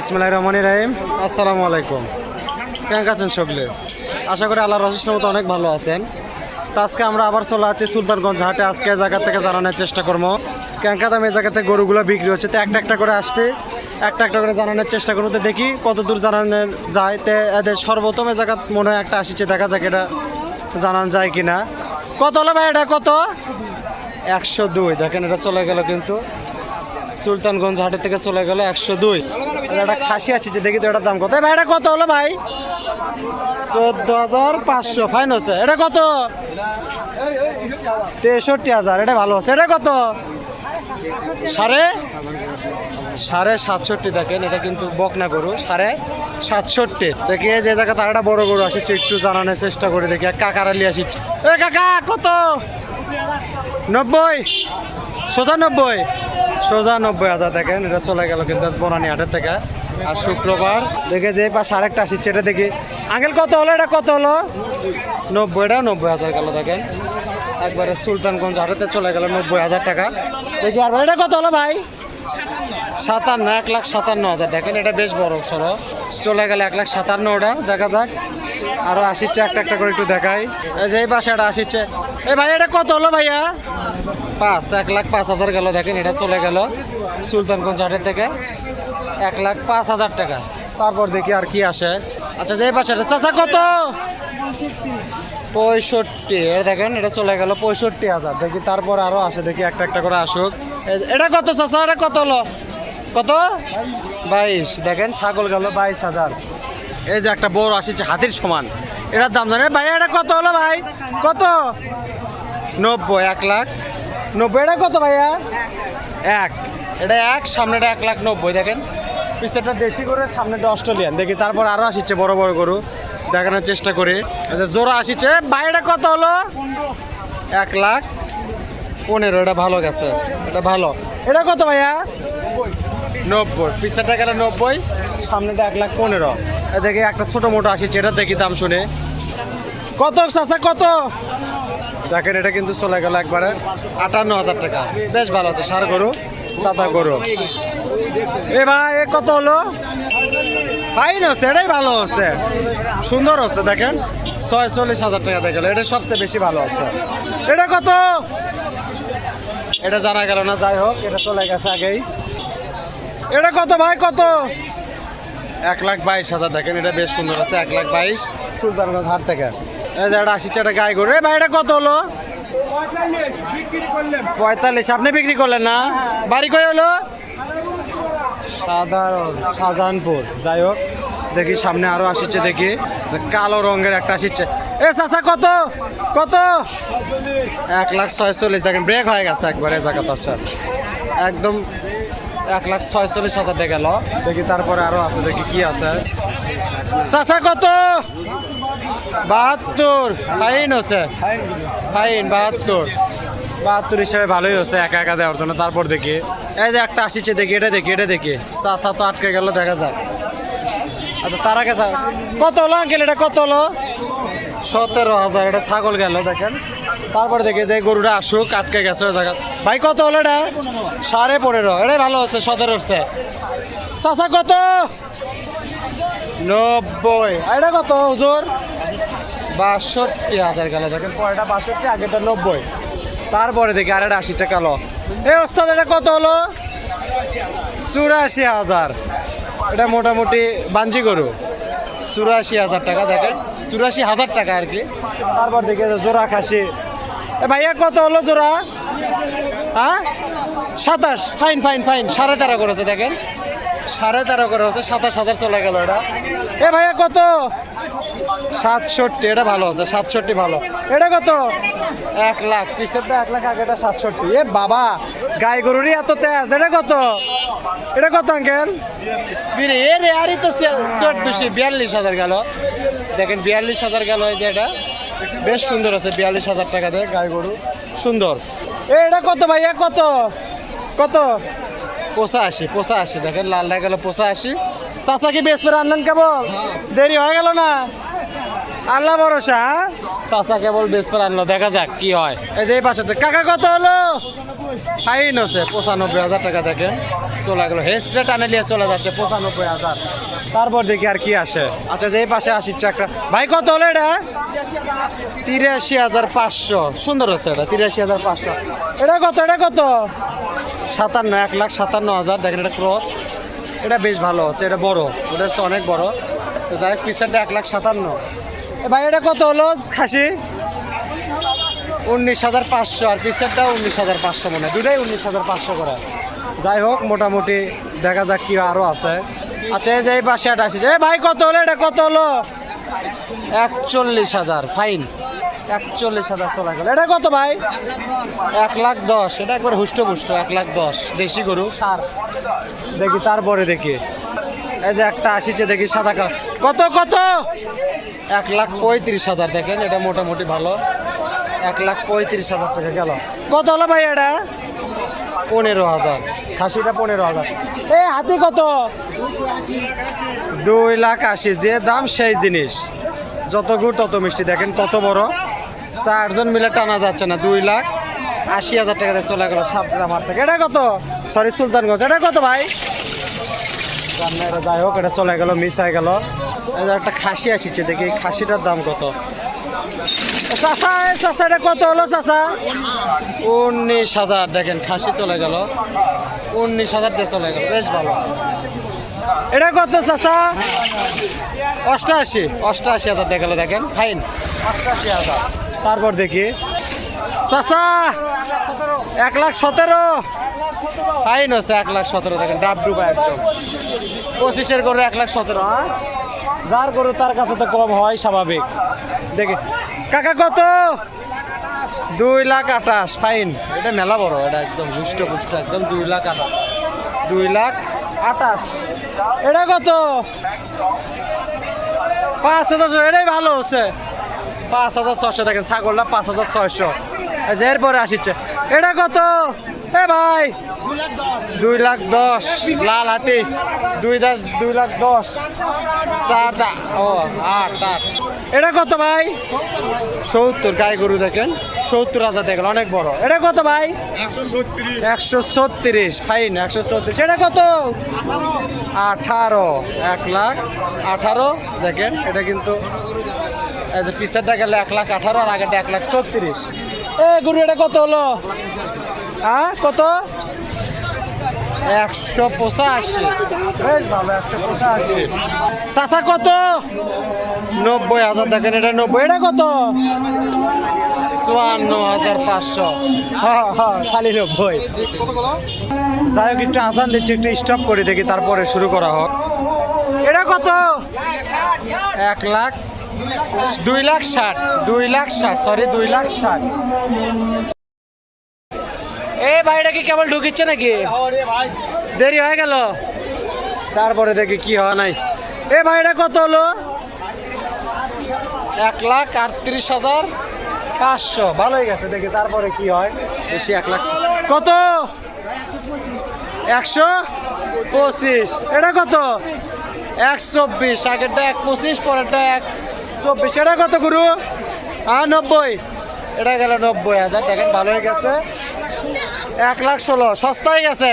ইসমাইল রহমান রাহিম। আসসালামু আলাইকুম। কেমন আছেন সকলে আশা করি আল্লাহর রহস্যের মতো অনেক ভালো আছেন। তো আজকে আমরা আবার চলে আছি সুলতানগঞ্জ হাটে। আজকে জায়গা থেকে জানানোর চেষ্টা করব। দাম এই জায়গাতে গরুগুলো বিক্রি হচ্ছে? তো একটা একটা করে আসবে। একটা একটা করে জানানোর চেষ্টা করব। তো দেখি কত দূর জানানো যায়। তো এদের এই জায়গা মনে হয় একটা আসিছে দেখা যাক এটা জানানো যায় কি না কত হলো ভাই এটা? কত? একশো দুই। দেখেন এটা চলে গেল কিন্তু। সুলতানগঞ্জ হাটের থেকে চলে গেল একশো দুই। একটা খাসি আছে যে দেখি তো এটার দাম কত? ভাই, এটা কত হলো ভাই? চোদ্দ হাজার পাঁচশো। ফাইন হচ্ছে এটা কত? তেষট্টি হাজার। এটা ভালো হচ্ছে এটা কত? সাড়ে? সাড়ে সাতষট্টি দেখেন, এটা কিন্তু বকনা গরু। সাড়ে সাতষট্টি। দেখি যে জায়গা তার একটা বড় গরু আসছে, একটু জানানোর চেষ্টা করে দেখি। এক কাকারালি আসিচ্ছে এ কাকা, কত? নব্বই। সোজা নব্বই। সোজা নব্বই হাজার দেখেন, এটা চলে গেল কিন্তু বনানি হাটের থেকে। আর শুক্রবার, দেখে যে পাশে আরেকটা আসছে, এটা দেখি। আঙ্কেল, কত হলো? এটা কত হলো? নব্বইটা নব্বই হাজার গেল, দেখেন। একবারে সুলতানগঞ্জ হাটেতে চলে গেল নব্বই হাজার টাকা। দেখি আর এটা কত হলো ভাই? সাতান্ন, এক লাখ সাতান্ন হাজার, দেখেন, এটা বেশ বড় সড়ো। চলে গেলে এক লাখ সাতান্ন ওটা, দেখা যাক। আরও আসিচ্ছে, একটা একটা করে একটু দেখাই। যে এই বাসাটা আসিচ্ছে। এই ভাই, এটা কত হলো ভাইয়া? পাঁচ, এক লাখ পাঁচ হাজার গেল, দেখেন, এটা চলে গেল সুলতানগঞ্জ হাটের থেকে। এক লাখ পাঁচ হাজার টাকা। তারপর দেখি আর কি আসে। আচ্ছা যে বাসাটা, চাচা, কত? পঁয়ষট্টি। এটা দেখেন, এটা চলে গেল পঁয়ষট্টি হাজার। দেখি তারপর আরও আসে, দেখি একটা একটা করে আসুক। এটা কত, চাচা? এটা কত হলো? কত? বাইশ। দেখেন, ছাগল গেল বাইশ হাজার। এই যে একটা বড় আসছে, হাতির সমান। এটার দাম জানে ভাই, এটা কত হলো ভাই? কত? নব্বই, এক লাখ। নব্বই, এটা কত ভাইয়া? এক। এটা এক, সামনেটা এক লাখ নব্বই, দেখেন। পিছনেটা দেশি করে সামনেটা অস্ট্রেলিয়ান। দেখি, তারপর আরও আসিচ্ছে বড় বড় গরু। দেখানোর চেষ্টা করি। জোড়া আসিচ্ছে বাইরে কত হলো? এক লাখ। পনেরো, এটা ভালো গেছে। এটা ভালো। এটা কত ভাইয়া? নব্বই। পিছাটা গেলে নব্বই, সামনেটা এক লাখ পনেরো। দেখি একটা ছোটো মোটো আসিচ্ছে এটা দেখি দাম শুনে। কত চাচা, কত? দেখেন, এটা কিন্তু চলে গেল একবারে আটান্ন হাজার টাকা। বেশ ভালো আছে, সার গরু দাদা গরু। এ ভাই, এ কত হলো? ফাইন হচ্ছে এটাই ভালো হচ্ছে সুন্দর হচ্ছে দেখেন। ছয়চল্লিশ হাজার টাকা দেখে এটা সবচেয়ে বেশি ভালো হচ্ছে এটা কত? এটা জানা গেল না, যাই হোক, এটা চলে গেছে আগেই। এটা কত ভাই, কত? এক লাখ বাইশ হাজার দেখেন এটা বেশ সুন্দর আছে এক লাখ বাইশ। সুলতানগঞ্জ হাট থেকে। এটা আসিচ্ছে একটা গায়ে গরু। ভাই এটা কত হলো? পঁয়তাল্লিশ আপনি বিক্রি করলেন না? বাড়ি কই হলো? সাধারণ শাহজাহানপুর। যাই হোক দেখি সামনে আরও আসিচ্ছে দেখি। কালো রঙের একটা আসিচ্ছে এ চাচা কত? কত? এক লাখ ছয়চল্লিশ। দেখেন ব্রেক হয়ে গেছে একবারে জায়গা তার একদম এক লাখ ছয়চল্লিশ হাজার দিয়ে গেল দেখি তারপরে আরও আছে দেখি কি আছে। চাচা কত? বাহাত্তর। ফাইন হচ্ছে ফাইন বাহাত্তর। বাহাত্তর হিসাবে ভালোই হচ্ছে একা একা দেওয়ার জন্য। তারপর দেখি। এই যে একটা আসিচ্ছে দেখি এটা দেখি এটা দেখি। চাচা তো আটকে গেল দেখা যাক। আচ্ছা তার আগে স্যার। কত হলো আঙ্কেল এটা কত হলো সতেরো হাজার, এটা ছাগল গেল, দেখেন। তারপরে দেখে যে গরুটা আসুক, আটকে গেছে জায়গা ভাই, কত হলো এটা? সাড়ে পনেরো। এটাই ভালো হচ্ছে সতেরো হচ্ছে। চাচা, কত? নব্বই। এটা কত, হুজুর? বাষট্টি হাজার গেল, দেখেন, পরেরটা বাষট্টি আগেটা নব্বই। তারপরে দেখি আর একটা আশিটা কালো। এই ওস্তাদ, এটা কত হলো? চুরাশি হাজার। এটা মোটামুটি বাঞ্জি গরু। চুরাশি হাজার টাকা, দেখেন। চুরাশি হাজার টাকা আর কি। তারপর দেখে জোড়া খাসি। ভাইয়া, কত হলো জোড়া? হ্যাঁ? সাতাশ। ফাইন ফাইন ফাইন সাড়ে তেরো করেছে, দেখেন। সাড়ে তেরো করে হচ্ছে সাতাশ হাজার চলে গেল এটা। এ ভাইয়া কত? সাতষট্টি এটা ভালো আছে সাতষট্টি ভালো। এটা কত? এক লাখ পিছনটা এক লাখ আগেটা সাতষট্টি। এ বাবা গাই গরুরই এত তেজ এটা কত? এটা কত আঙ্কেল? রে আরই তো চোদ্দশি বিয়াল্লিশ হাজার গেল। দেখেন বিয়াল্লিশ হাজার গেল এই যে এটা। বেশ সুন্দর আছে বিয়াল্লিশ হাজার টাকা দেয় গাই গরু। সুন্দর। এ এটা কত ভাইয়া? কত? কত? পোষা আশি পোষা আশি দেখেন লাল হয়ে গেল পোষা আশি চাচা কি বেশ করে আনলেন কেবল? দেরি হয়ে গেল না? আল্লাহ ভরসা হ্যাঁ? চাচা কেবল বেশ করে আনলো দেখা যাক কি হয়। এই যে এই পাশে আছে। কাকা কত হলো? ফাইন হচ্ছে পঁচানব্বই হাজার টাকা দেখেন। চলে গেল। হেসটা টানে নিয়ে চলে যাচ্ছে পঁচানব্বই হাজার। তারপর দেখি আর কি আসে। আচ্ছা যে এই পাশে আসিচ্ছে একটা ভাই কত হলো এটা? তিরাশি হাজার পাঁচশো। সুন্দর হচ্ছে এটা তিরাশি হাজার পাঁচশো। এটা কত? এটা কত? সাতান্ন, এক লাখ সাতান্ন হাজার। দেখেন এটা ক্রস এটা বেশ ভালো আছে, এটা বড়। ওটা হচ্ছে অনেক বড়। তো হোক পিসারটা এক লাখ সাতান্ন। ভাই, এটা কত হলো? খাসি? উনিশ হাজার পাঁচশো, আর পিসারটাও উনিশ হাজার পাঁচশো মনে হয়। দুটাই উনিশ হাজার পাঁচশো করে। যাই হোক, মোটামুটি দেখা যাক কি আরও আছে। আচ্ছা এই যে এই পাশে একটা আসছে এ ভাই, কত হলো? এটা কত হলো? একচল্লিশ হাজার, ফাইন। একচল্লিশ হাজার চলে গেল। এটা কত ভাই? এক লাখ দশ। এটা একবার হুষ্টপুষ্ট এক লাখ দশ। দেশি গরু। সার। দেখি তারপরে দেখি। এই যে একটা আসিছে দেখি সাদা কত কত? এক লাখ পঁয়ত্রিশ হাজার দেখেন এটা মোটামুটি ভালো। এক লাখ পঁয়ত্রিশ হাজার টাকা গেল। কত হলো ভাই এটা? পনেরো হাজার। খাসিটা পনেরো হাজার। এ হাতি কত? দুই লাখ আশি। যে দাম সেই জিনিস। যত গুড় তত মিষ্টি। দেখেন কত বড়। চারজন মিলে টানা যাচ্ছে না, দুই লাখ আশি হাজার টাকাতে চলে গেল সাপগ্রাম হাট থেকে। এটা কত? সরি সুলতানগঞ্জ। এটা কত ভাই? যাই হোক, এটা চলে গেল মিস হয়ে গেল। একটা খাসি আসিছে, দেখি খাসিটার দাম কত। এটা কত হলো চাষা উনিশ হাজার, দেখেন, খাসি চলে গেল। উনিশ হাজার দিয়ে চলে গেল, বেশ ভালো। এটা কত চাষা অষ্টআশি অষ্টআশি হাজার দেখাল দেখেন ফাইন অষ্টআশি হাজার। তারপর দেখি। চাষা এক লাখ সতেরো। ফাইন হচ্ছে এক লাখ সতেরো দেখেন, ডাব ডুবা একদম। পঁচিশের করে এক লাখ সতেরো হ্যাঁ? যার গরু তার কাছে তো কম হয়, স্বাভাবিক। দেখি, কাকা কত? দুই লাখ আঠাশ, ফাইন। এটা মেলা বড়, এটা একদম হুষ্ট পুষ্ট, একদম দুই লাখ আঠাশ। দুই লাখ আঠাশ। এটা কত? পাঁচ হাজার ছয়শো, এটাই ভালো হচ্ছে। পাঁচ হাজার ছশো দেখেন ছাগলটা পাঁচ হাজার ছয়শো। এরপরে আসিচ্ছে। এটা কত? এ ভাই, দুই লাখ দশ। লাল হাতি দুই দশ, দুই লাখ দশ। চার ও, আট আট। এটা কত ভাই? সত্তর, গাই গরু দেখেন। সত্তর হাজার দেখেন, অনেক বড়। এটা কত ভাই? একশো ছত্রিশ। ফাইন, একশো ছত্রিশ। এটা কত? আঠারো। এক লাখ আঠারো, দেখেন। এটা কিন্তু পিসারটা গেলে এক লাখ আঠারো আর আগেটা এক লাখ ছত্রিশ। এ গরু, এটা কত হলো? হ্যাঁ কত? একশো পঁচাশি। একশো পঁচাশি। চাষা কত? নব্বই হাজার, দেখেন এটা নব্বই। এটা কত? চুয়ান্ন হাজার পাঁচশো। হ্যাঁ হ্যাঁ খালি নব্বই। যাই হোক, একটু আসান দিচ্ছি, একটু স্টপ করে, দেখি তারপরে শুরু করা হোক। এটা কত? এক লাখ দুই লাখ ষাট, দুই লাখ ষাট সরি দুই লাখ ষাট। এ ভাইটা কি কেবল ঢুকিচ্ছে নাকি? দেরি হয়ে গেল। তারপরে দেখি কি হয় নাই। এ ভাইটা কত হলো? এক লাখ আটত্রিশ হাজার পাঁচশো। ভালোই গেছে, দেখি তারপরে কি হয়। বেশি এক লাখ কত? একশো পঁচিশ। এটা কত? এক চব্বিশ আগেরটা এক পঁচিশ, পরেরটা এক চব্বিশ, এটা কত গুরু? হ্যাঁ নব্বই। এটা গেল নব্বই হাজার, দেখেন ভালোই গেছে। এক লাখ ষোলো, সস্তায় গেছে।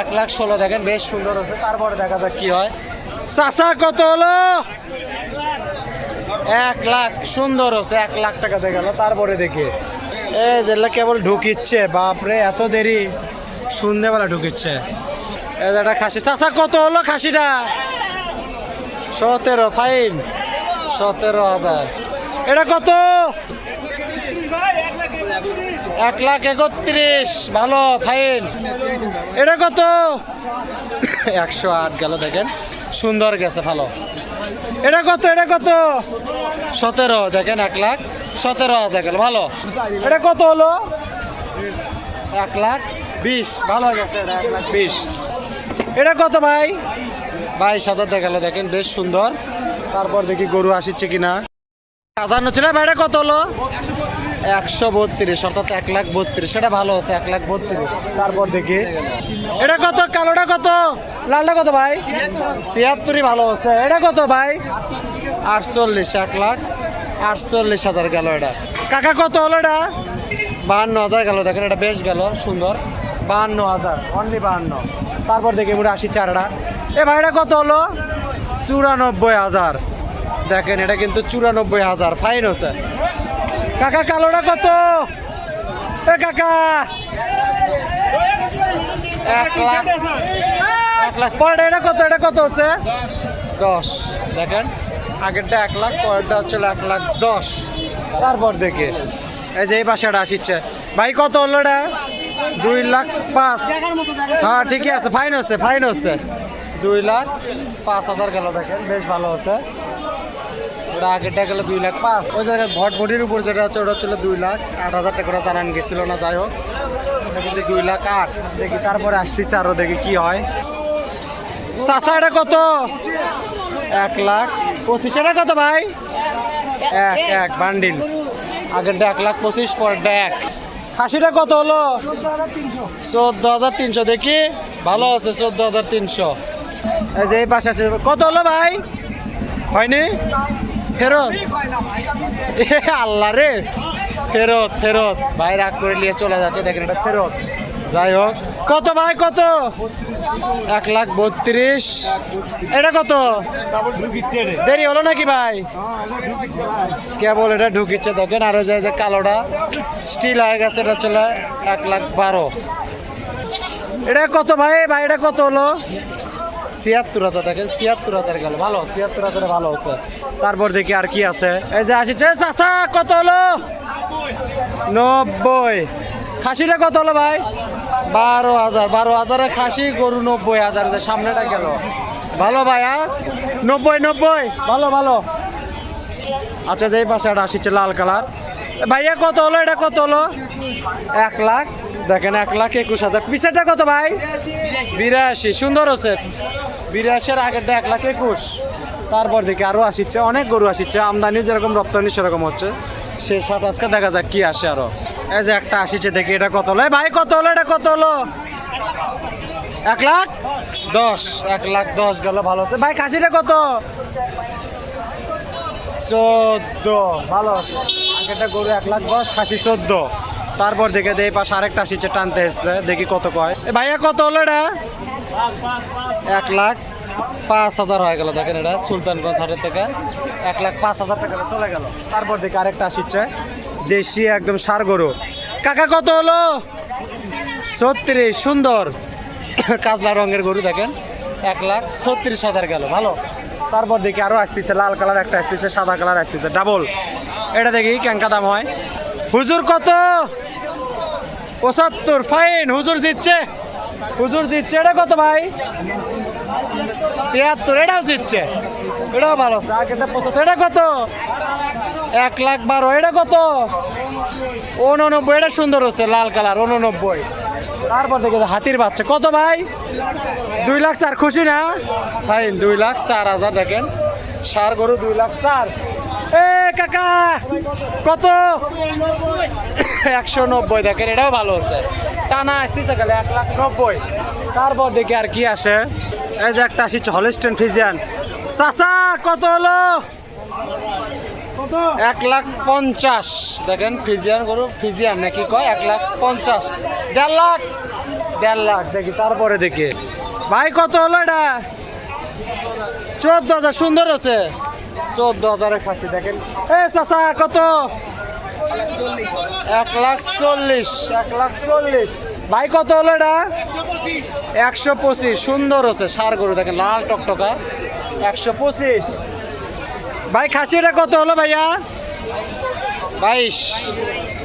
এক লাখ ষোলো, দেখেন বেশ সুন্দর হচ্ছে তারপরে দেখা যাক কি হয়। চাষা কত হলো? এক লাখ, সুন্দর হচ্ছে এক লাখ টাকা দিয়ে গেল। তারপরে দেখি। এ, যেগুলো কেবল ঢুকিচ্ছে, বাপরে, এত দেরি। সন্ধ্যেবেলা ঢুকিচ্ছে। একটা খাসি। চাষা কত হলো খাসিটা? সতেরো, ফাইন। সতেরো হাজার। এটা কত? এক লাখ একত্রিশ। ভালো ফাইন। এটা কত? একশো আট গেল দেখেন। সুন্দর গেছে ভালো। এটা কত? এটা কত? সতেরো দেখেন এক লাখ। সতেরো হাজার গেল ভালো। এটা কত হলো? এক লাখ বিশ ভালো গেছে এক লাখ বিশ। এটা কত ভাই? বাইশ হাজার দেখাল দেখেন বেশ সুন্দর। তারপর দেখি গরু আসিচ্ছে কিনা। হাজার ছিল ভাইটা কত হলো? একশো বত্রিশ, অর্থাৎ এক লাখ বত্রিশ। সেটা ভালো আছে, এক লাখ বত্রিশ। তারপর দেখি। এটা কত? কালোটা কত? লালটা কত, ভাই? ছিয়াত্তরই ভালো আছে। এটা কত, ভাই? আটচল্লিশ, এক লাখ আটচল্লিশ হাজার গেল এটা। কাকা, কত হলো এটা? বাহান্ন হাজার গেল, দেখেন, এটা বেশ গেল, সুন্দর। বাহান্ন হাজার অনলি বাহান্ন। তারপর দেখি, মোটা আশি চারটা এ ভাইটা কত হলো? চুরানব্বই হাজার। দেখেন, এটা কিন্তু চুরানব্বই হাজার। ফাইন হচ্ছে কাকা, কালোটা কত? এ কাকা! এক লাখ। এক লাখ। পরেরটা, এটা কত? এটা কত হচ্ছে? দশ। দেখেন, আগেরটা এক লাখ, পরেরটা হচ্ছে এক লাখ দশ। তারপর দেখে। এই যে এই বাসাটা আসিচ্ছে। ভাই, কত হলো এটা? দুই লাখ পাঁচ। হ্যাঁ ঠিকই আছে। ফাইন হচ্ছে ফাইন হচ্ছে। দুই লাখ পাঁচ হাজার গেল দেখেন, বেশ ভালো আছে। ওটা আগেরটা গেল দুই লাখ পাঁচ। ওই জায়গায় ভটভটির উপর যেটা হচ্ছে ওটা হচ্ছিল দুই লাখ আট হাজার টাকা জানান গেছিল না, যাই হোক। কিন্তু দুই লাখ আট। দেখি তারপরে আসতেছে আরও, দেখি কি হয়। চাষা এটা কত? এক লাখ। পঁচিশ, এটা কত ভাই? এক এক, বান্ডিল। আগেরটা এক লাখ পঁচিশ, পরেরটা এক। খাসিটা কত হলো? চোদ্দ হাজার তিনশো। দেখি, ভালো আছে, চোদ্দ হাজার তিনশো। যে এই পাশে আছে। কত হলো ভাই? হয়নি? ফেরত? আল্লাহ রে। ফেরত ফেরত। ভাই রাগ করে নিয়ে চলে যাচ্ছে, দেখেন এটা ফেরত। যাই হোক। কত ভাই, কত? এক লাখ বত্রিশ। এটা কত? দেরি হলো নাকি ভাই? কেবল এটা ঢুকিচ্ছে, দেখেন আর যে কালোটা স্টিল হয়ে গেছে, এটা চলে এক লাখ বারো। এটা কত ভাই? ভাই, এটা কত হলো? ছিয়াত্তর হাজার দেখেন, ছিয়াত্তর হাজার গেল। ভালো, ছিয়াত্তর হাজারে ভালো হচ্ছে। তারপর দেখি আর কি আছে। এই যে আসিছে, চাচা, কত হলো? নব্বই। খাসিটা কত হলো ভাই? বারো হাজার। বারো হাজারে খাসি, গরু নব্বই হাজার। যে সামনেটা গেল। ভালো ভাই হ্যাঁ? নব্বই নব্বই। ভালো ভালো। আচ্ছা যে এই পাশে একটা আসিছে লাল কালার। ভাইয়া, কত হলো? এটা কত হলো? এক লাখ। দেখেন, এক লাখ একুশ হাজার। পিসেরটা কত ভাই? বিরাশি। সুন্দর হচ্ছে। বিরাশির আগেরটা এক লাখ একুশ। তারপর দেখি আরও আসিচ্ছে, অনেক গরু আসিচ্ছে, আমদানি যেরকম, রপ্তানি সেরকম হচ্ছে। সে সাত, আজকে দেখা যাক কি আসে আরও। এই যে একটা আসিচ্ছে দেখি, এটা কত হলো? ভাই, কত হলো? এটা কত হলো? এক লাখ? দশ। এক লাখ দশ গেল, ভালো হচ্ছে ভাই, খাসিটা কত? চোদ্দ, ভালো আছে। আগেরটা গরু এক লাখ দশ, খাসি চোদ্দ। তারপর দেখে দেই পাশে আরেকটা আসিচ্ছে টানতে এসছে। দেখি কত কয়। ভাইয়া, কত হলো এটা? এক লাখ পাঁচ হাজার হয়ে গেল, দেখেন এটা সুলতানগঞ্জ হাটের থেকে। এক লাখ পাঁচ হাজার টাকা চলে গেল। তারপর দেখি আরেকটা আসিচ্ছে, দেশি একদম সার গরু। কাকা, কত হলো? ছত্রিশ, সুন্দর। কাজলা রঙের গরু, দেখেন। এক লাখ ছত্রিশ হাজার গেল, ভালো। তারপর দেখি আরও আসতেছে, লাল কালার একটা আসতেছে, সাদা কালার আসতেছে, ডাবল। এটা দেখি ক্যাঙ্কা দাম হয়। হুজুর কত? পঁচাত্তর, ফাইন, হুজুর জিতছে। হুজুর জিতছে, এটা কত ভাই? তিয়াত্তর, এটাও জিতছে। এটাও ভালো। এটা কত? এক লাখ বারো, এটা কত? উননব্বই, এটা সুন্দর হচ্ছে, লাল কালার, উননব্বই। তারপর দেখে হাতির বাচ্চা, কত ভাই? দুই লাখ চার, খুশি না? ফাইন দুই লাখ চার হাজার, দেখেন। সার গরু দুই লাখ চার। এ, কাকা, কত? একশো নব্বই, দেখেন, এটাও ভালো হচ্ছে। টানা আসতেছে গেলে এক লাখ নব্বই। তারপর দেখি আর কি আসে। এই যে একটা আসিচ্ছে হলিস্টেন ফিজিয়ান চাচা কত হলো? এক লাখ পঞ্চাশ। দেখেন ফিজিয়ান গরু ফিজিয়ান নাকি কয়? এক লাখ পঞ্চাশ। দেড় লাখ। দেড় লাখ দেখি তারপরে দেখি। ভাই কত হলো এটা? চোদ্দ হাজার সুন্দর আছে চোদ্দ হাজারের খাসি দেখেন। এ চাচা কত? এক লাখ চল্লিশ, এক লাখ চল্লিশ। ভাই, কত হলো এটা? একশো পঁচিশ। সুন্দর আছে সার গরু, দেখেন লাল টকটকা। একশো পঁচিশ। ভাই খাসি এটা কত হলো ভাইয়া? বাইশ।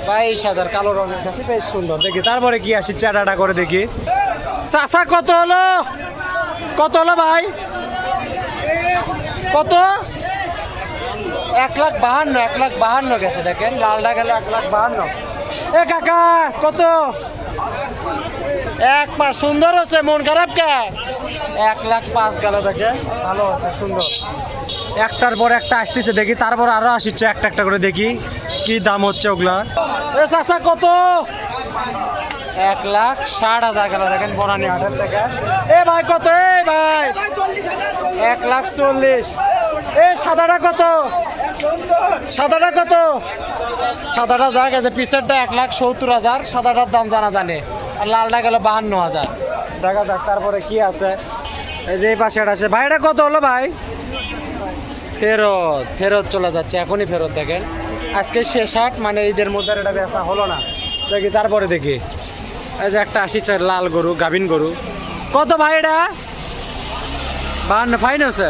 বাইশ হাজার, কালো রঙের খাসি, বেশ সুন্দর। দেখি, তারপরে কি আসি চাটাটা করে দেখি। চাষা কত হলো? কত হলো ভাই? কত? এক লাখ বাহান্ন এক লাখ বাহান্ন গেছে দেখেন লালটা গেলে এক লাখ বাহান্ন। এ কাকা কত? এক পাঁচ সুন্দর আছে মন খারাপ কে? এক লাখ পাঁচ গেল দেখে ভালো আছে সুন্দর। একটার পর একটা আসতেছে দেখি তারপর আরও আসছে একটা একটা করে দেখি কি দাম হচ্ছে ওগুলা। এ চাচা কত? এক লাখ ষাট হাজার গেল দেখেন বনানি হাটের থেকে। এ ভাই কত? এ ভাই। এক লাখ চল্লিশ। এ, সাদাটা কত? সাদাটা কত? সাদাটা যা গেছে পিসেরটা এক লাখ সত্তর হাজার, সাদাটার দাম জানা জানে। আর লালটা গেল বাহান্ন হাজার। দেখা যাক তারপরে কি আছে। এই যে এই পাশে একটা আছে। ভাই এটা কত হলো ভাই? ফেরত ফেরত চলে যাচ্ছে, এখনই ফেরত দেখেন। আজকে শেষ হাট মানে ঈদের মধ্যে এটা বেচা হলো না। দেখি, তারপরে দেখি। এই যে একটা চার লাল গরু, গাভিন গরু। কত ভাই এটা? বাহান্ন, ফাইন হচ্ছে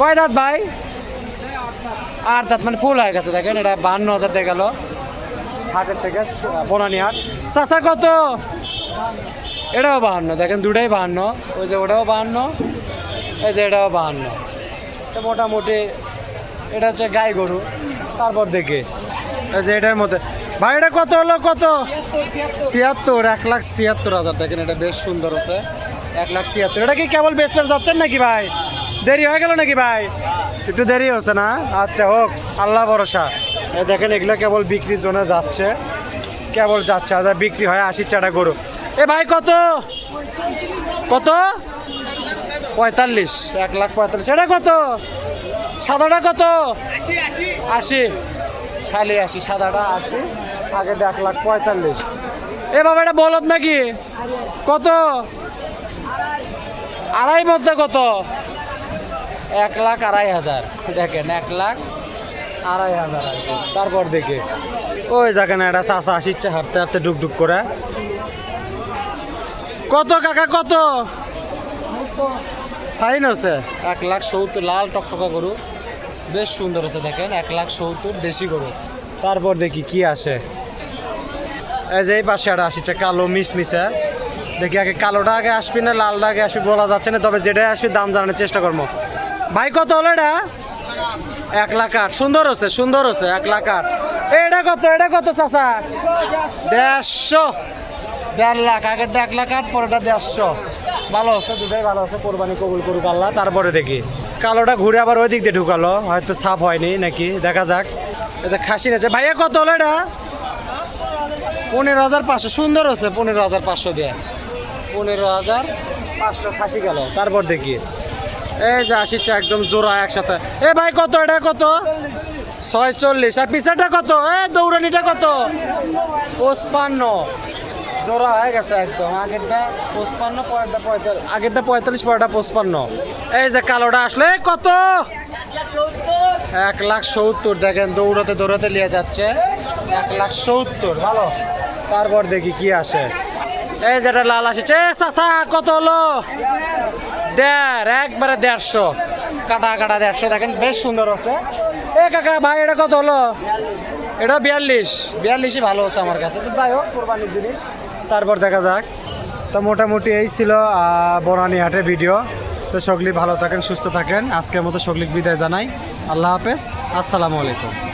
কয় দাঁত ভাই? আট দাঁত মানে ফুল হয়ে গেছে, দেখেন, এটা বাহান্ন হাজার দিয়ে গেল। হাটের থেকে বনানি হাট। চাষা কত? এটাও বাহান্ন, দেখেন, দুটাই বাহান্ন। ওই যে ওটাও বাহান্ন, এই যে এটাও বাহান্ন। মোটামুটি এটা হচ্ছে গাই গরু। তারপর দেখে, এই যে এটার মধ্যে। ভাই, এটা কত হলো? কত? ছিয়াত্তর, এক লাখ ছিয়াত্তর হাজার। দেখেন, এটা বেশ সুন্দর হচ্ছে। এক লাখ ছিয়াত্তর। এটা কি কেবল বেশ পেয়ে যাচ্ছেন নাকি ভাই? দেরি হয়ে গেল নাকি ভাই? একটু দেরি হচ্ছে না? আচ্ছা হোক, আল্লাহ ভরসা। দেখেন, এগুলো কেবল বিক্রির জন্য যাচ্ছে। কেবল যাচ্ছে আর বিক্রি হয় আশি চাটা গরু। এ ভাই, কত? কত? পঁয়তাল্লিশ, এক লাখ পঁয়তাল্লিশ। এটা কত? সাদাটা কত? আশি। খালি আশি, সাদাটা আশি, আগে এক লাখ পঁয়তাল্লিশ। এ বাবা, এটা বলত নাকি? কত? আড়াই মধ্যে কত? এক লাখ আড়াই হাজার। দেখেন, এক লাখ আড়াই হাজার আর তারপর দেখে। ওই জায়গায় একটা চাষা আসিচ্ছে হাঁটতে হাঁটতে ডুকডুক করে। কত কাকা, কত? ফাইন হচ্ছে এক লাখ সত্তর, লাল টকটকা গরু। বেশ সুন্দর আছে দেখেন। এক লাখ সত্তর, দেশি গরু। তারপর দেখি কি আসে। এই যে এই পাশে একটা আসিছে কালো মিস মিশে দেখি আগে কালোটা আগে আসবি না, লালটা আগে আসবি বলা যাচ্ছে না, তবে যেটাই আসবি দাম জানানোর চেষ্টা করব। ভাই, কত হলো এটা? এক লাখ আট। সুন্দর হচ্ছে সুন্দর হচ্ছে, এক লাখ আট। এটা কত? এটা কত, চাচা? দেড়শো। দেড় লাখ, আগেরটা এক লাখ আট পরেটা দেড়শো। ভালো হচ্ছে, দুটাই ভালো হচ্ছে, কোরবানি কবুল করুক আল্লাহ, তারপরে দেখি। কালোটা ঘুরে আবার ওই দিক দিয়ে ঢুকালো, হয়তো সাফ হয়নি নাকি, দেখা যাক। এটা খাসি আছে ভাইয়া, কত হলো এটা? পনেরো হাজার পাঁচশো। সুন্দর হচ্ছে, পনেরো হাজার পাঁচশো দিয়ে। পনেরো হাজার পাঁচশো খাসি গেল। তারপর দেখি। এই যে আসিচ্ছে একদম জোড়া একসাথে। এ ভাই কত এটা কত? ছয় চল্লিশ আর পিসাটা কত? এ দৌড়ানিটা কত? পঁচপান্ন। জোড়া হয়ে গেছে একদম। আগেরটা পঁচপান্ন, পরেরটা পঁয়তাল্লিশ আগেরটা পঁয়তাল্লিশ, পরেরটা পঁচপান্ন। এই যে কালোটা আসলে কত? এক লাখ সত্তর। দেখেন, দৌড়াতে দৌড়াতে নিয়ে যাচ্ছে। এক লাখ সত্তর। ভালো। তারপর দেখি কি আসে। এই যেটা লাল আসছে। চাচা, কত হলো? দেড়, একবারে দেড়শো। কাটা কাটা দেড়শো, দেখেন বেশ সুন্দর আছে এ কাকা, ভাই, এটা কত হলো? এটা বিয়াল্লিশ। বিয়াল্লিশই ভালো হচ্ছে আমার কাছে। তো যাই হোক, কোরবানির জিনিস। তারপর দেখা যাক। তো মোটামুটি এই ছিল বনানী হাটের ভিডিও। তো সকলেই ভালো থাকেন, সুস্থ থাকেন। আজকের মতো সকলিক বিদায় জানাই। আল্লাহ হাফেজ। আসসালামু আলাইকুম।